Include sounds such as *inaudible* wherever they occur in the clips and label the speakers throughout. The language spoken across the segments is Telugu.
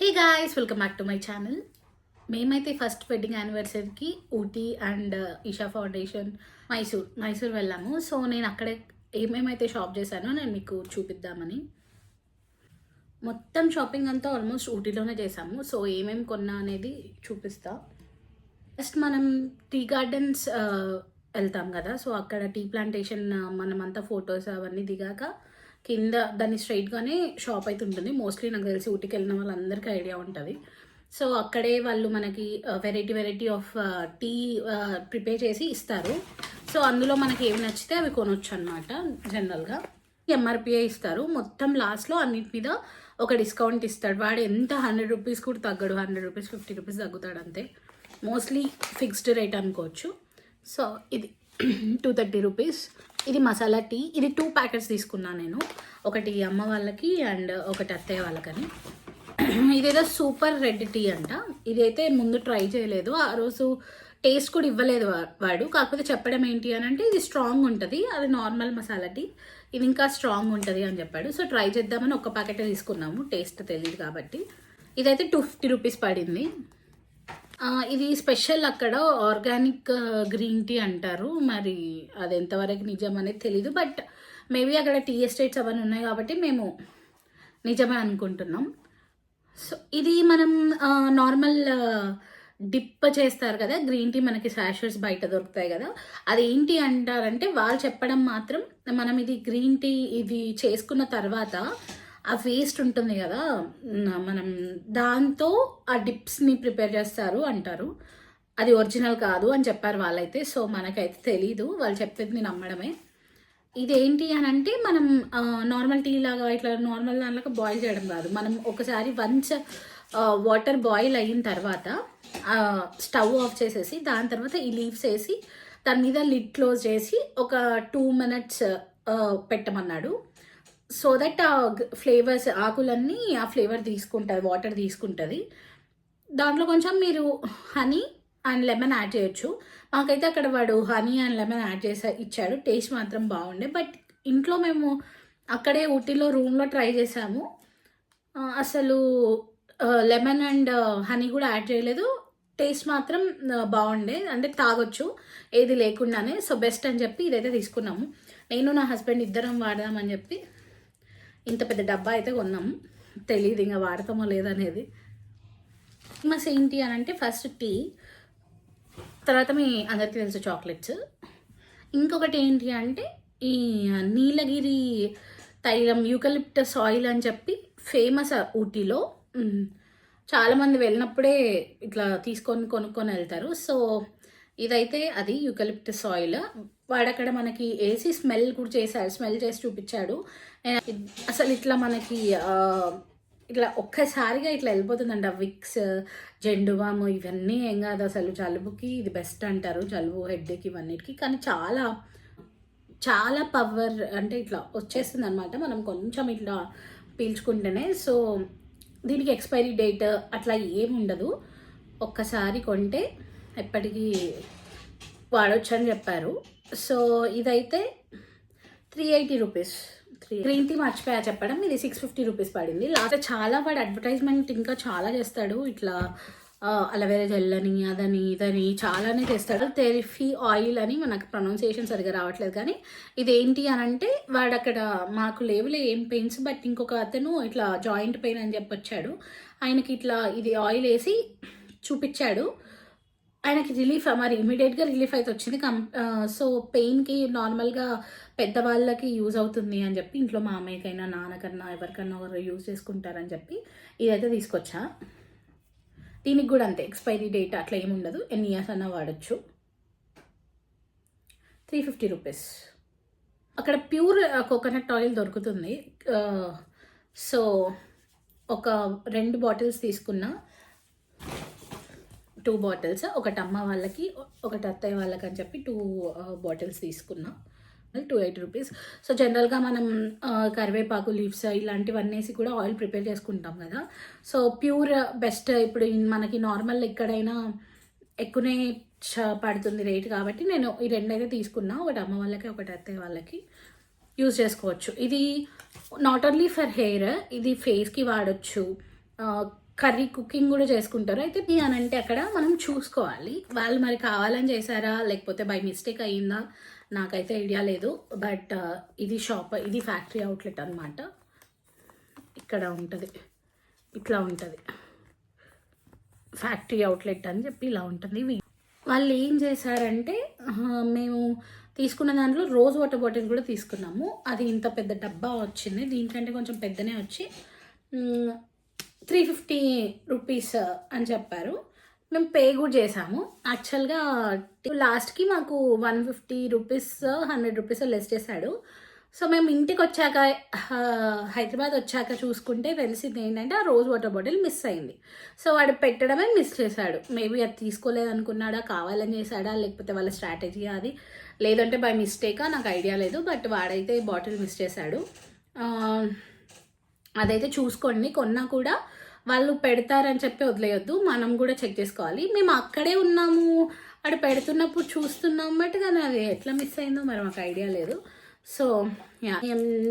Speaker 1: Hey guys welcome back to my channel మేమైతే ఫస్ట్ వెడ్డింగ్ యానివర్సరీకి ఊటీ అండ్ ఈషా ఫౌండేషన్ మైసూర్ మైసూర్ వెళ్ళాము. సో నేను అక్కడే ఏమేమైతే షాప్ చేశానో నేను మీకు చూపిద్దామని. మొత్తం షాపింగ్ అంతా ఆల్మోస్ట్ ఊటీలోనే చేసాము సో ఏమేమి కొన్నా అనేది చూపిస్తా. ఫస్ట్ మనం టీ గార్డెన్స్ uh, వెళ్తాం కదా. సో అక్కడ టీ ప్లాంటేషన్ uh, మనమంతా ఫొటోస్ అవన్నీ దిగాక కింద దాన్ని స్ట్రైట్గానే షాప్ అయితే ఉంటుంది. మోస్ట్లీ నాకు తెలిసి ఊటికి వెళ్ళిన వాళ్ళందరికీ ఐడియా ఉంటుంది. సో అక్కడే వాళ్ళు మనకి variety variety of tea prepare చేసి ఇస్తారు. సో అందులో మనకి ఏమి నచ్చితే అవి కొనొచ్చు అనమాట జనరల్గా ఎంఆర్పిఏ ఇస్తారు. మొత్తం లాస్ట్లో అన్నిటి మీద ఒక డిస్కౌంట్ ఇస్తాడు. వాడు ఎంత హండ్రెడ్ రూపీస్ కూడా తగ్గడు. హండ్రెడ్ రూపీస్ ఫిఫ్టీ రూపీస్ తగ్గుతాడు అంతే. మోస్ట్లీ ఫిక్స్డ్ రేట్ అనుకోవచ్చు. సో ఇది. టూ థర్టీ రూపీస్ ఇది మసాలా టీ. ఇది టూ ప్యాకెట్స్ తీసుకున్నాను నేను. ఒకటి అమ్మ వాళ్ళకి అండ్ ఒకటి అత్తయ్య వాళ్ళకని. ఇదేదో సూపర్ రెడ్ టీ అంట. ఇదైతే ముందు ట్రై చేయలేదు. ఆ రోజు టేస్ట్ కూడా ఇవ్వలేదు వాడు. కాకపోతే చెప్పడం ఏంటి అని అంటే ఇది స్ట్రాంగ్ ఉంటుంది. అది నార్మల్ మసాలా టీ. ఇది ఇంకా స్ట్రాంగ్ ఉంటుంది అని చెప్పాడు. సో ట్రై చేద్దామని ఒక ప్యాకెట్ తీసుకున్నాము. టేస్ట్ తెలియదు కాబట్టి. ఇదైతే టూ ఫిఫ్టీ రూపీస్ పడింది. ఇది స్పెషల్ అక్కడ ఆర్గానిక్ గ్రీన్ టీ అంటారు. మరి అది ఎంతవరకు నిజం అనేది తెలీదు. బట్ మేబీ అక్కడ టీ ఎస్టేట్స్ అవన్నీ ఉన్నాయి కాబట్టి మేము నిజమే అనుకుంటున్నాం. సో ఇది మనం నార్మల్ డిప్ చేస్తారు కదా గ్రీన్ టీ మనకి శాషర్స్ బయట దొరుకుతాయి కదా. అది ఏంటి అంటారంటే వాళ్ళు చెప్పడం మాత్రం మనం ఇది గ్రీన్ టీ ఇది చేసుకున్న తర్వాత ఆ వేస్ట్ ఉంటుంది కదా మనం దాంతో ఆ డిప్స్ని ప్రిపేర్ చేస్తారు అంటారు. అది ఒరిజినల్ కాదు అని చెప్పారు వాళ్ళైతే సో మనకైతే తెలీదు. వాళ్ళు చెప్పేది నమ్మడమే. ఇదేంటి అని అంటే మనం నార్మల్ టీ లాగా ఇట్లా నార్మల్ దానిలాగా బాయిల్ చేయడం కాదు. మనం ఒకసారి వన్స్ వాటర్ బాయిల్ అయిన తర్వాత స్టవ్ ఆఫ్ చేసేసి దాని తర్వాత ఈ లీవ్స్ వేసి దాని మీద లిడ్ క్లోజ్ చేసి ఒక టూ మినిట్స్ పెట్టమన్నాడు. సో దట్ ఆ ఫ్లేవర్స్ ఆకులన్నీ ఆ ఫ్లేవర్ తీసుకుంటుంది వాటర్ తీసుకుంటుంది. దాంట్లో కొంచెం మీరు హనీ అండ్ లెమన్ యాడ్ చేయొచ్చు. మాకైతే అక్కడ వాడు హనీ అండ్ లెమన్ యాడ్ చేసా ఇచ్చాడు. టేస్ట్ మాత్రం బాగుండే. బట్ ఇంట్లో మేము అక్కడే ఊటీలో రూమ్లో ట్రై చేసాము. అసలు లెమన్ అండ్ హనీ కూడా యాడ్ చేయలేదు. టేస్ట్ మాత్రం బాగుండే. అంటే తాగొచ్చు. ఏది లేకుండానే. సో బెస్ట్ అని చెప్పి ఇదైతే తీసుకున్నాము. నేను నా హస్బెండ్ ఇద్దరం వాడదామని చెప్పి ఇంత పెద్ద డబ్బా అయితే కొన్నాము తెలియదు ఇంకా వాడతామో లేదనేది మస్ ఏంటి అని అంటే ఫస్ట్ టీ తర్వాత మీ అందరికీ తెలుసు చాక్లెట్స్. ఇంకొకటి ఏంటి అంటే ఈ నీలగిరి తైలం యూకలిప్టస్ ఆయిల్ అని చెప్పి ఫేమస్ ఊటీలో. చాలామంది వెళ్ళినప్పుడే ఇట్లా తీసుకొని కొనుక్కొని వెళ్తారు. సో ఇదైతే అది యూకలిప్టస్ ఆయిల్. వాడక్కడ మనకి ఏసీ స్మెల్ కూడా చేశాడు స్మెల్ చేసి చూపించాడు. అసలు ఇట్లా మనకి ఇట్లా ఒక్కసారిగా ఇట్లా వెళ్ళిపోతుందంట. విక్స్ జెండుబాము ఇవన్నీ ఏం కాదు అసలు. జలుబుకి ఇది బెస్ట్ అంటారు. జలుబు హెడ్కి ఇవన్నిటికి. కానీ చాలా చాలా పవర్ అంటే ఇట్లా వచ్చేస్తుంది అనమాట మనం కొంచెం ఇట్లా పీల్చుకుంటేనే. సో దీనికి ఎక్స్పైరీ డేట్ అట్లా ఏమి ఉండదు. ఒక్కసారి కొంటే ఎప్పటికీ వాడొచ్చని చెప్పారు. సో ఇదైతే three eighty rupees three green tea మర్చిపోయా చెప్పడం. ఇది సిక్స్ ఫిఫ్టీ రూపీస్ పడింది. లాస్ట్ చాలా వాడు అడ్వర్టైజ్మెంట్ ఇంకా చాలా చేస్తాడు. ఇట్లా అలవేరా జెల్ అని అదని ఇదని చాలానే చేస్తాడు. తెరిఫీ ఆయిల్ అని మనకు ప్రొనౌన్సియేషన్ సరిగా రావట్లేదు. కానీ ఇదేంటి అని అంటే వాడు అక్కడ మాకు లేవులే ఏం పెయిన్స్ బట్ ఇంకొక అతను ఇట్లా జాయింట్ పెయిన్ అని చెప్పి వచ్చాడు ఆయనకి ఇట్లా ఇది ఆయిల్ వేసి చూపించాడు. ఆయనకి రిలీఫ్ మరి ఇమీడియట్గా రిలీఫ్ అయితే వచ్చింది. కం సో పెయిన్కి నార్మల్గా పెద్దవాళ్ళకి యూజ్ అవుతుంది అని చెప్పి ఇంట్లో మా అమ్మయ్యకైనా నాన్నకన్నా ఎవరికన్నా ఒకరు యూజ్ చేసుకుంటారని చెప్పి ఇదైతే తీసుకొచ్చా. దీనికి కూడా అంతే ఎక్స్పైరీ డేట్ అట్లా ఏమి ఉండదు. ఎన్ని ఇయర్స్ అన్నా వాడచ్చు. త్రీ ఫిఫ్టీ రూపీస్ అక్కడ ప్యూర్ కోకోనట్ ఆయిల్ దొరుకుతుంది. సో ఒక రెండు బాటిల్స్ తీసుకున్నా టూ బాటిల్స్ ఒకటి అమ్మ వాళ్ళకి ఒకటి అత్తయ్య వాళ్ళకి అని చెప్పి టూ బాటిల్స్ తీసుకున్నా. టూ ఎయిట్ రూపీస్ సో జనరల్గా మనం uh, కరివేపాకు లీవ్స్ ఇలాంటివన్నీ వేసి కూడా ఆయిల్ ప్రిపేర్ చేసుకుంటాం కదా. సో ప్యూర్ బెస్ట్ ఇప్పుడు మనకి నార్మల్ ఎక్కడైనా ఎక్కువనే చ- పడుతుంది రేట్ కాబట్టి నేను ఈ రెండు అయితే తీసుకున్నా. ఒకటి అమ్మ వాళ్ళకి ఒకటి అత్తయ్య వాళ్ళకి యూజ్ చేసుకోవచ్చు. ఇది నాట్ ఓన్లీ ఫర్ హెయిర్ ఇది ఫేస్కి వాడచ్చు. Uh, కర్రీ కుకింగ్ కూడా చేసుకుంటారు. అయితే మీ అని అంటే అక్కడ మనం చూసుకోవాలి. వాళ్ళు మరి కావాలని చేశారా? లేకపోతే బై మిస్టేక్ అయ్యిందా? నాకైతే ఐడియా లేదు. బట్ ఇది షాప్ ఇది ఫ్యాక్టరీ అవుట్లెట్ అనమాట ఇక్కడ ఉంటుంది. ఇట్లా ఉంటుంది. ఫ్యాక్టరీ అవుట్లెట్ అని చెప్పి ఇలా ఉంటుంది. వాళ్ళు ఏం చేశారంటే మేము తీసుకున్న దాంట్లో రోజ్ వాటర్ బాటిల్ కూడా తీసుకున్నాము. అది ఇంత పెద్ద డబ్బా వచ్చింది. దీనికంటే కొంచెం పెద్దనే వచ్చి త్రీ ఫిఫ్టీ రూపీస్ అని చెప్పారు. మేము పే కూడా చేసాము యాక్చువల్గా లాస్ట్కి మాకు one fifty rupees hundred rupees less చేశాడు. సో మేము ఇంటికి వచ్చాక హైదరాబాద్ వచ్చాక చూసుకుంటే తెలిసింది ఏంటంటే ఆ రోజ్ వాటర్ బాటిల్ మిస్ అయింది. సో వాడు పెట్టడమే మిస్ చేశాడు. మేబీ అది తీసుకోలేదు అనుకున్నాడా కావాలని చేశాడా లేకపోతే వాళ్ళ స్ట్రాటజీ అది. లేదంటే బై మిస్టేకా నాకు ఐడియా లేదు బట్ వాడైతే బాటిల్ మిస్ చేశాడు. అదైతే చూసుకోండి. కొన్నా కూడా వాళ్ళు పెడతారని చెప్పి వదిలేయొద్దు మనం కూడా చెక్ చేసుకోవాలి. మేము అక్కడే ఉన్నాము అక్కడ పెడుతున్నప్పుడు చూస్తున్నాం బట్ కానీ అది ఎట్లా మిస్ అయిందో మరి మాకు ఐడియా లేదు. సో యా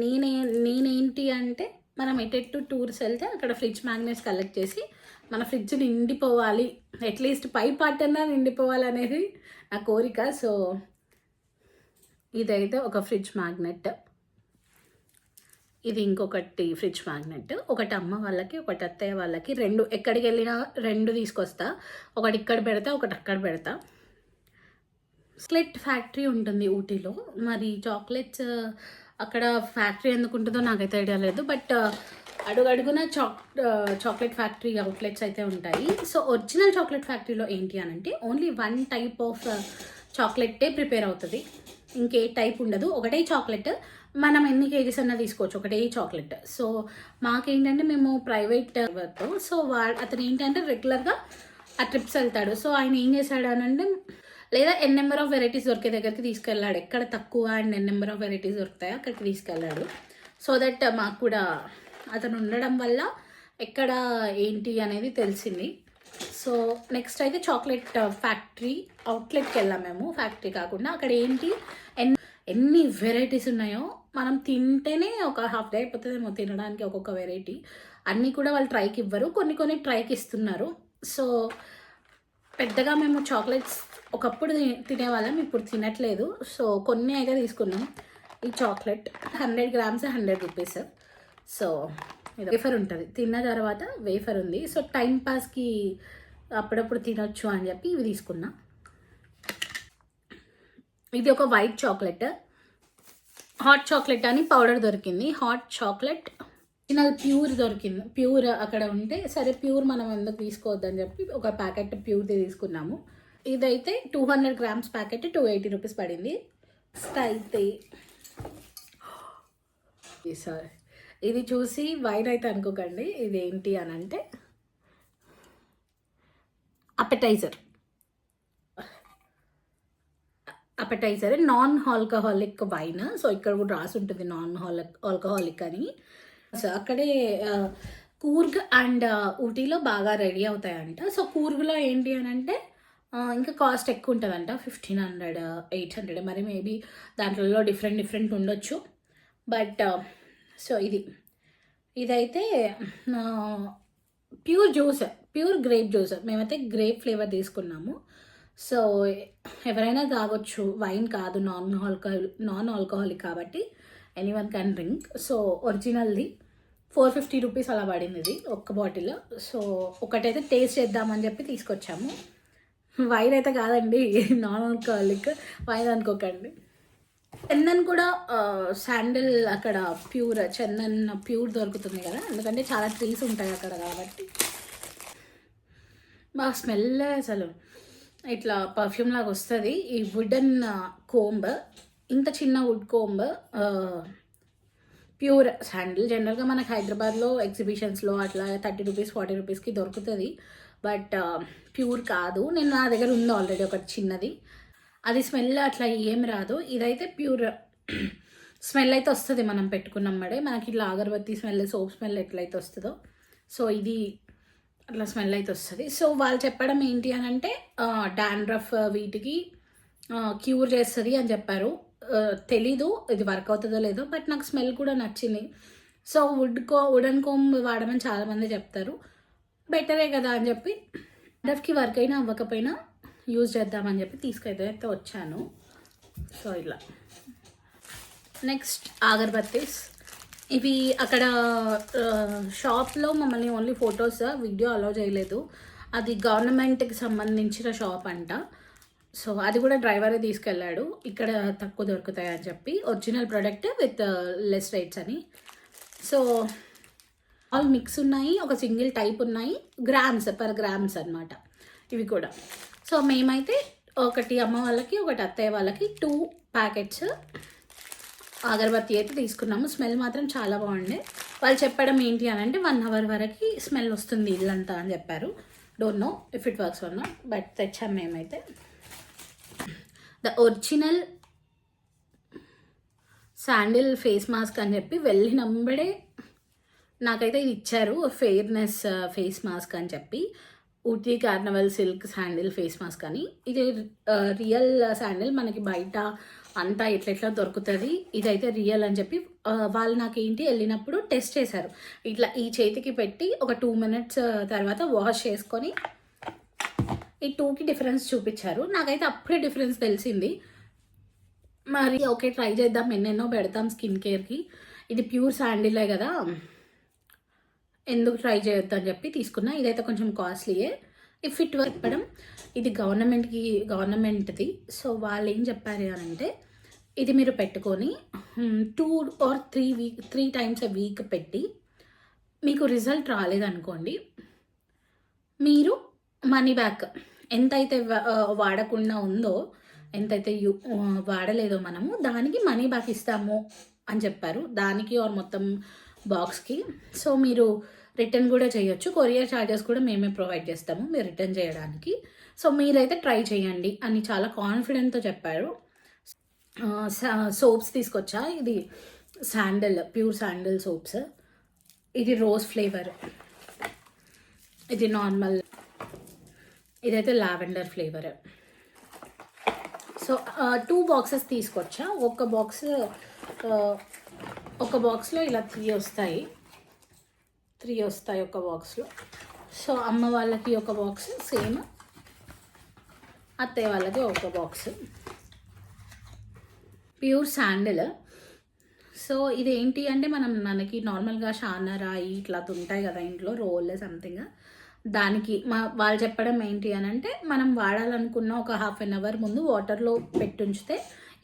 Speaker 1: నేనే నేనేంటి అంటే మనం ఎటెట్టు టూర్స్ వెళ్తే అక్కడ ఫ్రిడ్జ్ మ్యాగ్నెట్స్ కలెక్ట్ చేసి మన ఫ్రిడ్జ్ నిండిపోవాలి. అట్లీస్ట్ పై పార్ట్ అన్నా నిండిపోవాలి అనేది నా కోరిక. సో ఇదైతే ఒక ఫ్రిడ్జ్ మ్యాగ్నెట్. ఇది ఇంకొకటి ఫ్రిడ్జ్ మ్యాగ్నెట్. ఒకటి అమ్మ వాళ్ళకి ఒకటి అత్తయ్య వాళ్ళకి. రెండు ఎక్కడికి వెళ్ళినా రెండు తీసుకొస్తా. ఒకటి ఇక్కడ పెడతా ఒకటి అక్కడ పెడతా. స్లెట్ ఫ్యాక్టరీ ఉంటుంది ఊటీలో. మరి చాక్లెట్స్ అక్కడ ఫ్యాక్టరీ ఎందుకు ఉంటుందో నాకైతే ఐడియా లేదు. బట్ అడుగడుగున చాక్ చాక్లెట్ ఫ్యాక్టరీ అవుట్లెట్స్ అయితే ఉంటాయి. సో ఒరిజినల్ చాక్లెట్ ఫ్యాక్టరీలో ఏంటి అని అంటే ఓన్లీ వన్ టైప్ ఆఫ్ చాక్లెట్టే ప్రిపేర్ అవుతుంది. ఇంకే టైప్ ఉండదు. ఒకటే చాక్లెట్ మనం ఎన్ని కేజీస్ అన్నా తీసుకోవచ్చు. ఒకటే చాక్లెట్ సో మాకేంటంటే మేము ప్రైవేట్ వర్క్ సో వా అతను ఏంటంటే రెగ్యులర్గా ఆ ట్రిప్స్ వెళ్తాడు. సో ఆయన ఏం చేశాడు అనంటే లేదా ఎన్ నెంబర్ ఆఫ్ వెరైటీస్ దొరికే దగ్గరికి తీసుకెళ్ళాడు. ఎక్కడ తక్కువ and n number of varieties దొరుకుతాయో అక్కడికి తీసుకెళ్ళాడు. సో దట్ మాకు కూడా అతను ఉండడం వల్ల ఎక్కడ ఏంటి అనేది తెలిసింది. సో నెక్స్ట్ అయితే చాక్లెట్ ఫ్యాక్టరీ అవుట్లెట్కి వెళ్ళాం మేము. ఫ్యాక్టరీ కాకుండా అక్కడ ఏంటి ఎన్ ఎన్ని వెరైటీస్ ఉన్నాయో మనం తింటేనే ఒక హాఫ్ డే అయిపోతుందేమో తినడానికి ఒక్కొక్క వెరైటీ అన్నీ కూడా వాళ్ళు ట్రైకి ఇవ్వరు. కొన్ని కొన్ని ట్రైకి ఇస్తున్నారు. సో పెద్దగా మేము చాక్లెట్స్ ఒకప్పుడు తినేవాళ్ళం ఇప్పుడు తినట్లేదు. సో కొన్ని అయితే తీసుకున్నాం. ఈ chocolate hundred grams hundred rupees so ఇది వేఫర్ ఉంటుంది. తిన్న తర్వాత వేఫర్ ఉంది. సో టైం పాస్కి అప్పుడప్పుడు తినొచ్చు అని చెప్పి ఇవి తీసుకున్నా. ఇది ఒక వైట్ చాక్లెట్. హాట్ చాక్లెట్ అని పౌడర్ దొరికింది. Hot chocolate. నాకు ప్యూర్ దొరికింది. ప్యూర్ అక్కడ ఉంటే సరే ప్యూర్ మనం ఎందుకు తీసుకోవద్దని చెప్పి ఒక ప్యాకెట్ ప్యూర్ది తీసుకున్నాము. ఇదైతే two hundred grams packet two eighty rupees పడింది. అయితే సారీ. ఇది చూసి వైన్ అయితే అనుకోకండి. ఇది ఏంటి అని అంటే appetiser appetiser non alcoholic wine so ఇక్కడ కూడా రాసి ఉంటుంది నాన్ ఆల్కహాలిక్ అని. సో అక్కడే కూర్గ్ అండ్ ఊటీలో బాగా రెడీ అవుతాయంట. సో కూర్గ్లో ఏంటి అని అంటే ఇంకా కాస్ట్ ఎక్కువ ఉంటుందంట ఫిఫ్టీన్ హండ్రెడ్ ఎయిట్ హండ్రెడ్ మరి మేబీ దాంట్లో డిఫరెంట్ డిఫరెంట్ ఉండొచ్చు. బట్ సో ఇది. ఇదైతే pure juice pure grape juice మేమైతే గ్రేప్ ఫ్లేవర్ తీసుకున్నాము. సో ఎవరైనా తాగొచ్చు వైన్ కాదు నాన్ ఆల్కహాల్ నాన్ ఆల్కహాలిక్ కాబట్టి any one can drink so ఒరిజినల్ది four fifty rupees అలా పడింది ఇది ఒక్క బాటిల్. సో ఒకటైతే టేస్ట్ చేద్దామని చెప్పి తీసుకొచ్చాము. వైన్ అయితే కాదండి నాన్ ఆల్కహాలిక్ వైన్ అనుకోకండి. చందన్ కూడా శాండిల్ అక్కడ ప్యూర్ చందన్ ప్యూర్ దొరుకుతుంది కదా ఎందుకంటే చాలా ట్రీస్ ఉంటాయి అక్కడ కాబట్టి. బాగా స్మెల్ అసలు. ఇట్లా పర్ఫ్యూమ్ లాగా వస్తుంది. ఈ వుడెన్ కోంబ్ ఇంత చిన్న వుడ్ కోంబ్ ప్యూర్ శాండిల్ జనరల్గా మనకు హైదరాబాద్లో ఎగ్జిబిషన్స్లో అట్లా థర్టీ రూపీస్ ఫార్టీ రూపీస్కి దొరుకుతుంది. బట్ ప్యూర్ కాదు. నేను నా దగ్గర ఉంది ఆల్రెడీ ఒకటి చిన్నది. అది స్మెల్ అట్లా ఏం రాదు. ఇదైతే ప్యూర్ స్మెల్ *clears throat* అయితే వస్తుంది మనం పెట్టుకున్నమ్మడే మనకి ఇట్లా అగరబత్తి స్మెల్ సోప్ స్మెల్ ఎట్లయితే వస్తుందో. సో ఇది అట్లా స్మెల్ అయితే వస్తుంది. సో వాళ్ళు చెప్పడం ఏంటి అని అంటే డాండ్రఫ్ వీటికి క్యూర్ చేస్తుంది అని చెప్పారు. తెలీదు ఇది వర్క్ అవుతుందో లేదో బట్ నాకు స్మెల్ కూడా నచ్చింది. సో వుడ్ కో వుడెన్ కోమ్ వాడమని చాలామంది చెప్తారు. బెటరే కదా అని చెప్పి డాండ్రఫ్కి వర్క్ అయినా అవ్వకపోయినా యూజ్ చేద్దామని చెప్పి తీసుకైతే అయితే వచ్చాను. సో ఇలా. నెక్స్ట్ అగర్బత్తీస్. ఇవి అక్కడ షాప్లో మమ్మల్ని ఓన్లీ ఫొటోస్ వీడియో అలౌ చేయలేదు. అది గవర్నమెంట్కి సంబంధించిన షాప్ అంట. సో అది కూడా డ్రైవరే తీసుకెళ్ళాడు. ఇక్కడ తక్కువ దొరుకుతాయి అని చెప్పి. Original product with less rates అని. సో ఆల్ మిక్స్ ఉన్నాయి. ఒక సింగిల్ టైప్ ఉన్నాయి. గ్రామ్స్ పర్ గ్రామ్స్ అన్నమాట. ఇవి కూడా. సో మేమైతే ఒకటి అమ్మ వాళ్ళకి ఒకటి అత్తయ్య వాళ్ళకి టూ ప్యాకెట్స్ అగరబత్తి అయితే తీసుకున్నాము. స్మెల్ మాత్రం చాలా బాగుండే. వాళ్ళు చెప్పడం ఏంటి అని అంటే వన్ అవర్ వరకు స్మెల్ వస్తుంది ఇల్లంతా అని చెప్పారు. Don't know if it works one but తెచ్చాం మేమైతే. The original sandal face mask అని చెప్పి వెళ్ళినంబడే నాకైతే ఇది ఇచ్చారు. ఫెయిర్నెస్ ఫేస్ మాస్క్ అని చెప్పి. Ooty carnival silk sandal face mask అని. ఇది uh, రియల్ శాండిల్ మనకి బయట అంతా ఎట్లా ఎట్లా దొరుకుతుంది ఇదైతే రియల్ అని చెప్పి వాళ్ళు నాకు ఏంటి వెళ్ళినప్పుడు టెస్ట్ చేశారు. ఇట్లా ఈ చేతికి పెట్టి ఒక టూ మినిట్స్ తర్వాత వాష్ చేసుకొని ఈ టూకి డిఫరెన్స్ చూపించారు. నాకైతే అప్పుడే డిఫరెన్స్ తెలిసింది. మరి ఓకే ట్రై చేద్దాం. ఎన్నెన్నో పెడతాం స్కిన్ కేర్కి ఇది ప్యూర్ శాండిలే కదా. ఎందుకు ట్రై చేయొద్దు అని చెప్పి తీసుకున్నా. ఇదైతే కొంచెం కాస్ట్లీయే ఇఫ్ ఇట్ చెప్పడం ఇది గవర్నమెంట్కి గవర్నమెంట్ది సో వాళ్ళు ఏం చెప్పారు అని అంటే ఇది మీరు పెట్టుకొని two or three week three times a week పెట్టి మీకు రిజల్ట్ రాలేదనుకోండి మీరు మనీ బ్యాక్ ఎంతైతే వా- వాడకుండా ఉందో ఎంతైతే యూ వాడలేదో మనము దానికి మనీ బ్యాక్ ఇస్తాము అని చెప్పారు. దానికి ఆర్ మొత్తం బాక్స్కి సో మీరు రిటర్న్ కూడా చేయొచ్చు. కొరియర్ ఛార్జెస్ కూడా మేమే ప్రొవైడ్ చేస్తాము మీరు రిటర్న్ చేయడానికి. సో మీరైతే ట్రై చేయండి అని చాలా కాన్ఫిడెంట్తో చెప్పారు. సోప్స్ తీసుకొచ్చా? ఇది శాండల్ ప్యూర్ శాండల్ సోప్స్. ఇది రోజ్ ఫ్లేవర్. ఇది నార్మల్. ఇదైతే lavender flavour. So two boxes తీసుకొచ్చా? ఒక బాక్స్ ఒక బాక్స్లో ఇలా త్రీ వస్తాయి. త్రీ వస్తాయి ఒక బాక్స్లో. సో అమ్మ వాళ్ళకి ఒక బాక్స్ సేమ్ అత్తయ్య వాళ్ళకి ఒక బాక్స్. Pure sandal. సో ఇది ఏంటి అంటే మనం మనకి నార్మల్గా షానా రాయి ఇట్లా ఉంటాయి కదా ఇంట్లో రోల్ సంథింగ్. దానికి మా వాళ్ళు చెప్పడం ఏంటి అని అంటే మనం వాడాలనుకున్న ఒక హాఫ్ అన్ అవర్ ముందు వాటర్లో పెట్టుంచితే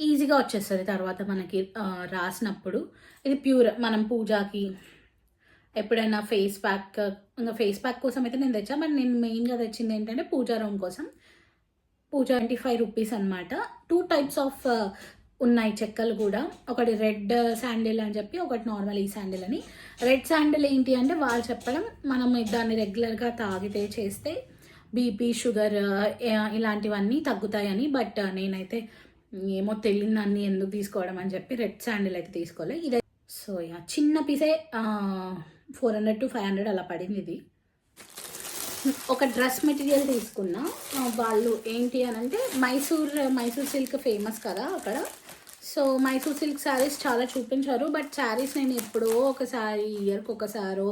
Speaker 1: ఈజీగా వచ్చేస్తుంది తర్వాత మనకి రాసినప్పుడు. ఇది ప్యూర్ మనం పూజకి ఎప్పుడైనా ఫేస్ ప్యాక్ ఇంకా ఫేస్ ప్యాక్ కోసం అయితే నేను తెచ్చా. బట్ నేను మెయిన్గా తెచ్చింది ఏంటంటే పూజా రూమ్ కోసం. పూజ ట్వంటీ ఫైవ్ రూపీస్ అనమాట టూ టైప్స్ ఆఫ్ ఉన్నాయి చెక్కలు కూడా. ఒకటి రెడ్ శాండిల్ అని చెప్పి ఒకటి నార్మల్ ఈ శాండిల్ అని. రెడ్ శాండిల్ ఏంటి అంటే వాళ్ళు చెప్పడం మనం దాన్ని రెగ్యులర్గా తాగితే చేస్తే బీపీ షుగర్ ఇలాంటివన్నీ తగ్గుతాయని. బట్ నేనైతే ఏమో తెలియని ఎందుకు తీసుకోవడం అని చెప్పి రెడ్ శాండిల్ అయితే తీసుకోలే. ఇదే. సో యా చిన్న పీసే four hundred to five hundred అలా పడింది ఇది. ఒక డ్రెస్ మెటీరియల్ తీసుకున్నా. వాళ్ళు ఏంటి అని అంటే మైసూర్ మైసూర్ సిల్క్ ఫేమస్ కదా అక్కడ. సో మైసూర్ సిల్క్ శారీస్ చాలా చూపించారు బట్ శారీస్ నేను ఎప్పుడో ఒకసారి ఇయర్కి ఒకసారో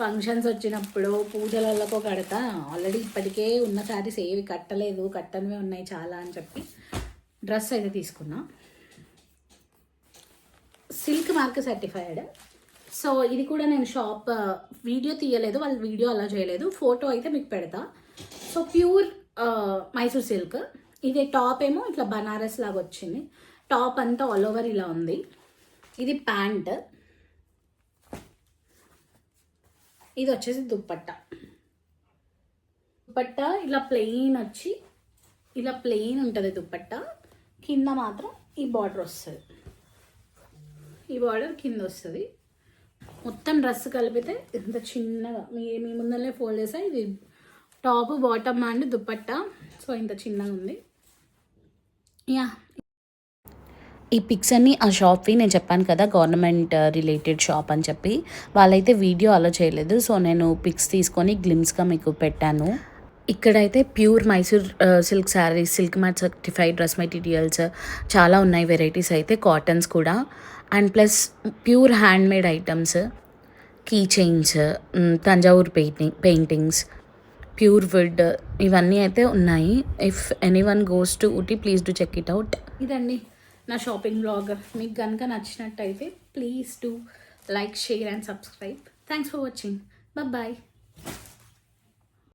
Speaker 1: ఫంక్షన్స్ వచ్చినప్పుడు పూజలలోకి కడతా. ఆల్రెడీ ఇప్పటికే ఉన్న శారీస్ ఏవి కట్టలేదు కట్టనివే ఉన్నాయి చాలా అని చెప్పి డ్రెస్ అయితే తీసుకున్నా. Silk mark certified. సో ఇది కూడా నేను షాప్ వీడియో తీయలేదు వాళ్ళు వీడియో అలా చేయలేదు. ఫోటో అయితే మీకు పెడతా. So pure Mysore silk. ఇది టాప్ ఏమో ఇట్లా బనారస్ లాగా వచ్చింది. టాప్ అంతా ఆల్ ఓవర్ ఇలా ఉంది. ఇది ప్యాంట్. ఇది వచ్చేసి దుప్పట్ట. దుప్పట్ట ఇలా ప్లెయిన్ వచ్చి ఇలా ప్లెయిన్ ఉంటుంది దుప్పట్ట. కింద మాత్రం ఈ బార్డర్ వస్తుంది. ఈ బార్డర్ కింద వస్తుంది. మొత్తం డ్రెస్ కలిపితే ఇంత చిన్నగా. మీ మీ ముందరనే ఫోల్డ్ చేసా. ఇది top bottom and dupatta. So ఇంత చిన్నగా ఉంది. యా.
Speaker 2: ఈ పిక్స్ అన్ని ఆ షాప్వి నేను చెప్పాను కదా గవర్నమెంట్ రిలేటెడ్ షాప్ అని చెప్పి. వాళ్ళైతే వీడియో అలో చేయలేదు. సో నేను పిక్స్ తీసుకొని గ్లిమ్స్గా మీకు పెట్టాను. ఇక్కడైతే pure Mysore silk sarees silk mat certified dress materials చాలా ఉన్నాయి వెరైటీస్ అయితే కాటన్స్ కూడా. And plus pure hand made items key chains Thanjavur painting paintings pure wood ఇవన్నీ అయితే ఉన్నాయి. If any one goes to Ooty please do check it out
Speaker 1: ఇదండి. నా షాపింగ్ బ్లాగ్ మీకు కనుక నచ్చినట్టయితే please to like share and subscribe. Thanks for watching bye